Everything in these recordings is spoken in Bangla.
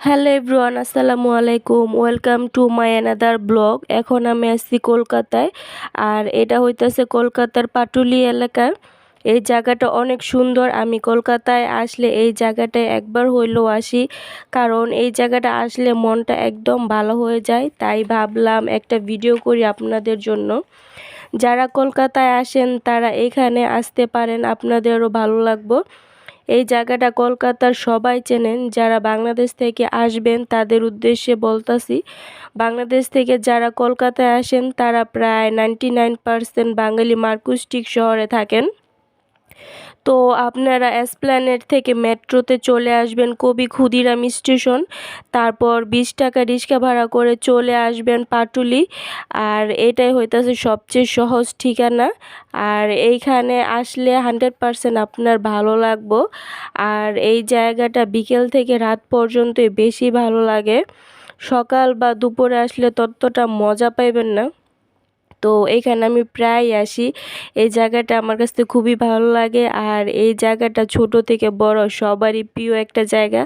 হ্যালো এভরিওয়ান, আসসালামু আলাইকুম। Welcome to my another blog. এখন আমি আসছি কলকাতায়, আর এটা হইতেছে কলকাতার পাটুলি এলাকা। এই জায়গাটা অনেক সুন্দর। আমি কলকাতায় আসলে এই জায়গাটায় একবার হইলেও আসি, কারণ এই জায়গাটা আসলে মনটা একদম ভালো হয়ে যায়। তাই ভাবলাম একটা ভিডিও করি আপনাদের জন্য। যারা কলকাতায় আসেন, তারা এখানে আসতে পারেন। আপনাদেরও ভালো লাগবো। এই জায়গাটা কলকাতার সবাই চেনেন, যারা বাংলাদেশ থেকে আসবেন তাদের উদ্দেশ্যে বলতাছি। বাংলাদেশ থেকে যারা কলকাতায় আসেন তারা প্রায় নাইনটি নাইন পার্সেন্ট বাঙালি মার্কুস্টিক শহরে থাকেন। তো আপনারা এসপ্ল্যানেট থেকে মেট্রোতে চলে আসবেন, কবি ক্ষুদিরাম স্টেশন। তারপর বিশ টাকা রিক্সা ভাড়া করে চলে আসবেন পাটুলি। আর এটাই হইতেছে সবচেয়ে সহজ ঠিকানা। আর এইখানে আসলে হান্ড্রেড পারসেন্ট আপনার ভালো লাগবো। আর এই জায়গাটা বিকেল থেকে রাত পর্যন্তই বেশি ভালো লাগে। সকাল বা দুপুরে আসলে ততটা মজা পাইবেন না। তো এইখানে আমি প্রায় আসি। এই জায়গাটা আমার কাছে খুবই ভালো লাগে আর এই জায়গাটা ছোট থেকে বড় সবারই প্রিয় একটা জায়গা।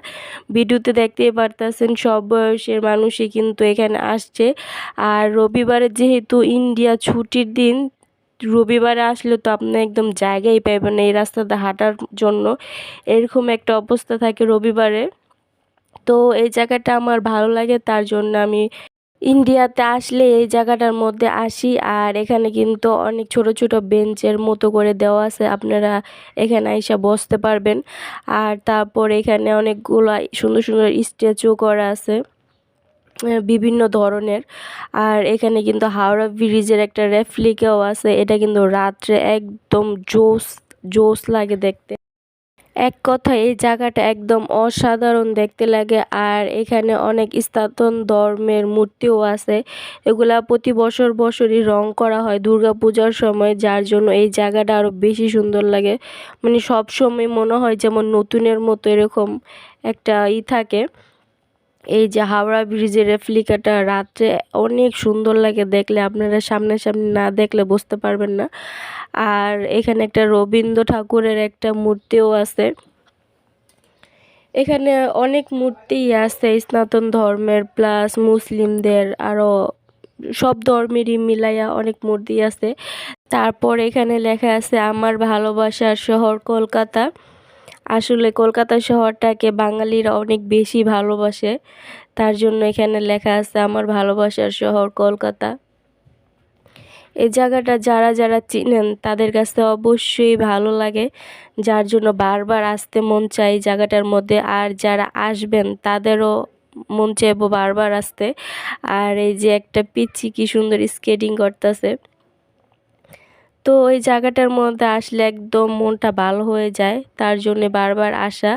ভিডিওতে দেখতেই পারতেছেন সব বয়সের মানুষই কিন্তু এখানে আসছে। আর রবিবারে যেহেতু ইন্ডিয়া ছুটির দিন, রবিবারে আসলে তো আপনি একদম জায়গায় পাইবেন এই রাস্তাতে হাঁটার জন্য। এরকম একটা অবস্থা থাকে রবিবারে। তো এই জায়গাটা আমার ভালো লাগে, তার জন্য আমি ইন্ডিয়াতে আসলে এই জায়গাটার মধ্যে আসি, আর এখানে কিন্তু অনেক ছোট ছোট বেঞ্চের মতো করে দেওয়া আছে। আপনারা এখানে এসে বসতে পারবেন। আর তারপর এখানে অনেকগুলো সুন্দর সুন্দর স্ট্যাচু করা আছে বিভিন্ন ধরনের। আর এখানে কিন্তু হাওড়া ব্রিজের একটা রেফ্লিকাও আছে। এটা কিন্তু রাত্রে একদম জোস জোস লাগে দেখতে। এক কথায় এই জায়গাটা একদম অসাধারণ দেখতে লাগে। আর এখানে অনেক স্থাতন ধর্মের মূর্তিও আছে। এগুলা প্রতি বছর বছরই রং করা হয় দুর্গা পূজার সময়, যার জন্য এই জায়গাটা আরও বেশি সুন্দর লাগে। মানে সব সময় মনে হয় যেমন নতুনের মতো এরকম একটা ই থাকে। এই যে হাওড়া ব্রিজের রেপ্লিকাটা রাত্রে অনেক সুন্দর লাগে দেখলে, আপনারা সামনাসামনি না দেখলে বুঝতে পারবেন না। আর এখানে একটা রবীন্দ্র ঠাকুরের একটা মূর্তিও আছে। এখানে অনেক মূর্তি আছে, স্নাতন ধর্মের প্লাস মুসলিমদের আরও সব ধর্মেরই মিলাইয়া অনেক মূর্তি আছে। তারপর এখানে লেখা আছে, আমার ভালোবাসার শহর কলকাতা। আসলে কলকাতা শহরটাকে বাঙালিরা অনেক বেশি ভালোবাসে। তার জন্য এখানে লেখা আছে, আমার ভালোবাসার শহর কলকাতা। এই জায়গাটা যারা যারা চিনেন, তাদের কাছে অবশ্যই ভালো লাগে। যার জন্য বারবার আসতে মন চাই জায়গাটার মধ্যে। আর যারা আসবেন, তাদেরও মন চাইব বারবার আসতে। আর এই যে একটা পিচ্ছি কি সুন্দর স্কেটিং করতেছে। তো ওই জায়গাটার মধ্যে আসলে একদম মনটা ভালো হয়ে যায়, তার জন্য বারবার আসা।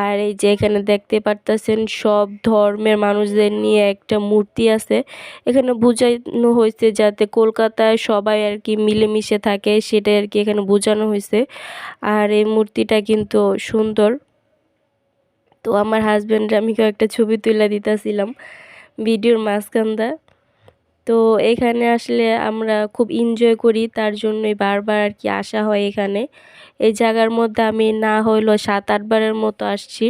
আর এই যে এখানে দেখতে পারতেছেন, সব ধর্মের মানুষদের নিয়ে একটা মূর্তি আছে। এখানে বোঝানো হয়েছে যাতে কলকাতায় সবাই আর কি মিলেমিশে থাকে, সেটাই আর কি এখানে বোঝানো হয়েছে। আর এই মূর্তিটা কিন্তু সুন্দর। তো আমার হাজব্যান্ড আমি একটা ছবি তুলে দিতেছিলাম, ভিডিওর মাঝখানটা তো এখানে আসলে আমরা খুব এনজয় করি, তার জন্যই বারবার আর কি আসা হয় এখানে। এই জায়গার মধ্যে আমি না হইলেও সাত আটবারের মতো আসছি।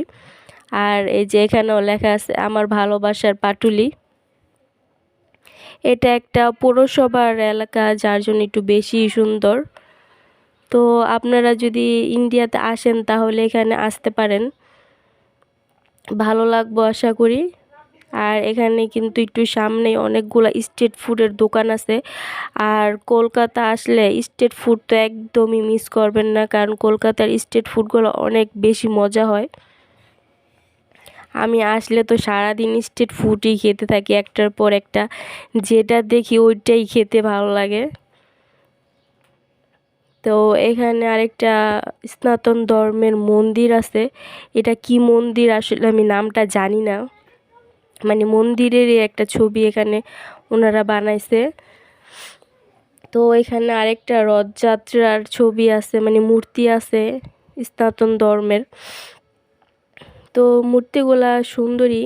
আর এই যে এখানেও লেখা আছে, আমার ভালোবাসার পাটুলি। এটা একটা পৌরসভার এলাকা, যার জন্য একটু বেশি সুন্দর। তো আপনারা যদি ইন্ডিয়াতে আসেন, তাহলে এখানে আসতে পারেন। ভালো লাগবো আশা করি। আর এখানে কিন্তু একটু সামনে অনেকগুলো স্ট্রিট ফুডের দোকান আছে। আর কলকাতা আসলে স্ট্রিট ফুড তো একদমই মিস করবেন না, কারণ কলকাতার স্ট্রিট ফুডগুলো অনেক বেশি মজা হয়। আমি আসলে তো সারাদিন স্ট্রিট ফুডই খেতে থাকি একটার পর একটা, যেটা দেখি ওইটাই খেতে ভালো লাগে। তো এখানে আরেকটা স্নাতন ধর্মের মন্দির আছে, এটা কি মন্দির আসলে আমি নামটা জানি না। মানে মন্দিরেরই একটা ছবি এখানে ওনারা বানাইছে। তো এখানে আরেকটা রথযাত্রার ছবি আছে মানে মূর্তি আছে স্নাতন ধর্মের। তো মূর্তিগুলা সুন্দরী,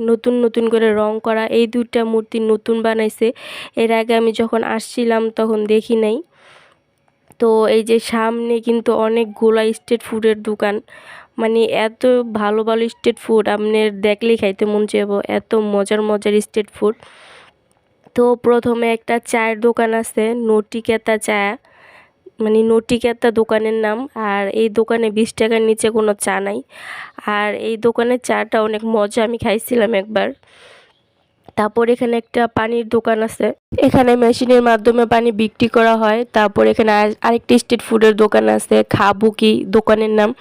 নতুন নতুন করে রং করা, এই দুইটা মূর্তি নতুন বানাইছে। এর আগে আমি যখন আসছিলাম তখন দেখি নাই। তো এই যে সামনে কিন্তু অনেকগুলা স্ট্রিট ফুডের দোকান। মানে এত ভালো ভালো স্ট্রিট ফুড আপনার দেখলেই খাইতে মন চাইব, এত মজার মজার স্ট্রিট ফুড তো প্রথমে একটা চায়ের দোকান আছে, নটিকেতা চা মানে নটিকেতা দোকানের নাম। আর এই দোকানে বিশ টাকার নিচে কোনো চা নাই। আর এই দোকানের চাটা অনেক মজা, আমি খাইছিলাম একবার। তারপর এখানে একটা পানির দোকান আছে। এখানে মেশিনের মাধ্যমে পানি বিক্রি করা হয়। তারপর এখানে আর- আরেকটি স্ট্রিট ফুডের দোকান আছে, খাবুকি দোকানের নাম।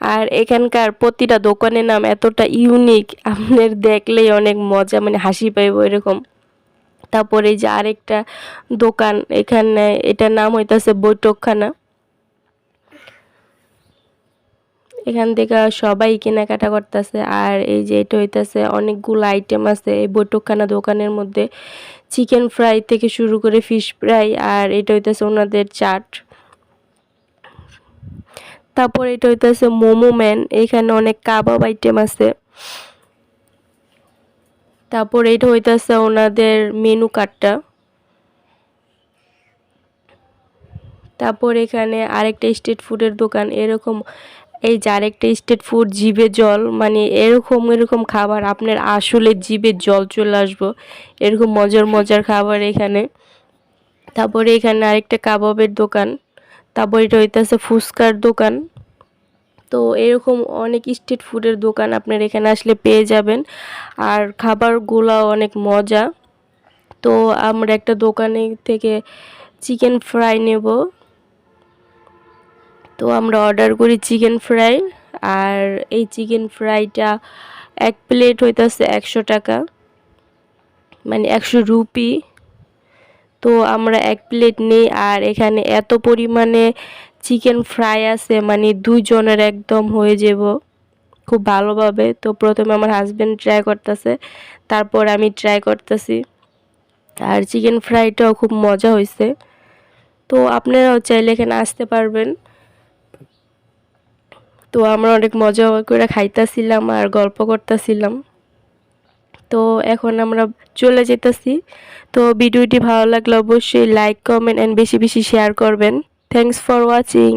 আর এখানকার প্রতিটা দোকানের নাম এতটা ইউনিক আপনার দেখলেই অনেক মজা মানে হাসি পাইব এরকম। তারপরে যে আরেকটা দোকান, এখানে এটার নাম হইতাছে বৈঠকখানা। এখান থেকে সবাই কেনাকাটা করতেছে। আর এই যে এটা হইতাছে, অনেকগুলো আইটেম আছে এই বৈঠকখানা দোকানের মধ্যে। চিকেন ফ্রাই থেকে শুরু করে ফিশ ফ্রাই আর এটা হইতাছে ওনাদের চাট। তারপর এটা হইতাছে মোমো ম্যান, এখানে অনেক কাবাব আইটেম আছে। তারপর এটা হইতাছে ওনাদের মেনু কার্ডটা তারপর এখানে আরেকটা স্ট্রিট ফুডের দোকান, এরকম এই যে আরেকটা স্টেট ফুড জিভে জল মানে এরকম এরকম খাবার আপনার আসলে জিভে জল চলে আসব। এরকম মজার মজার খাবার এখানে। তারপরে এখানে আরেকটা কাবাবের দোকান। তারপর এটা হইতেছে ফুচকার দোকান। তো এরকম অনেক স্ট্রিট ফুডের দোকান আপনার এখানে আসলে পেয়ে যাবেন। আর খাবারগুলো অনেক মজা। তো আমরা একটা দোকানে থেকে চিকেন ফ্রাই নেব। তো আমরা অর্ডার করি চিকেন ফ্রাই আর এই চিকেন ফ্রাইটা এক প্লেট হইতেছে একশো টাকা মানে একশো রুপি। তো আমরা এক প্লেট নেই, আর এখানে এত পরিমাণে চিকেন ফ্রাই আছে মানে দুইজনের একদম হয়ে যাব খুব ভালোভাবে। তো প্রথমে আমার হাজব্যান্ড ট্রাই করতেছে, তারপর আমি ট্রাই করতেছি। আর চিকেন ফ্রাইটাও খুব মজা হয়েছে তো আপনারাও চাইলে এখানে আসতে পারবেন। তো আমরা অনেক মজা করে খাইতেছিলাম আর গল্প করতেছিলাম। তো এখন আমরা চলে যেতেছি। তো ভিডিওটি ভালো লাগলে অবশ্যই লাইক কমেন্ট অ্যান্ড বেশি বেশি শেয়ার করবেন। Thanks for watching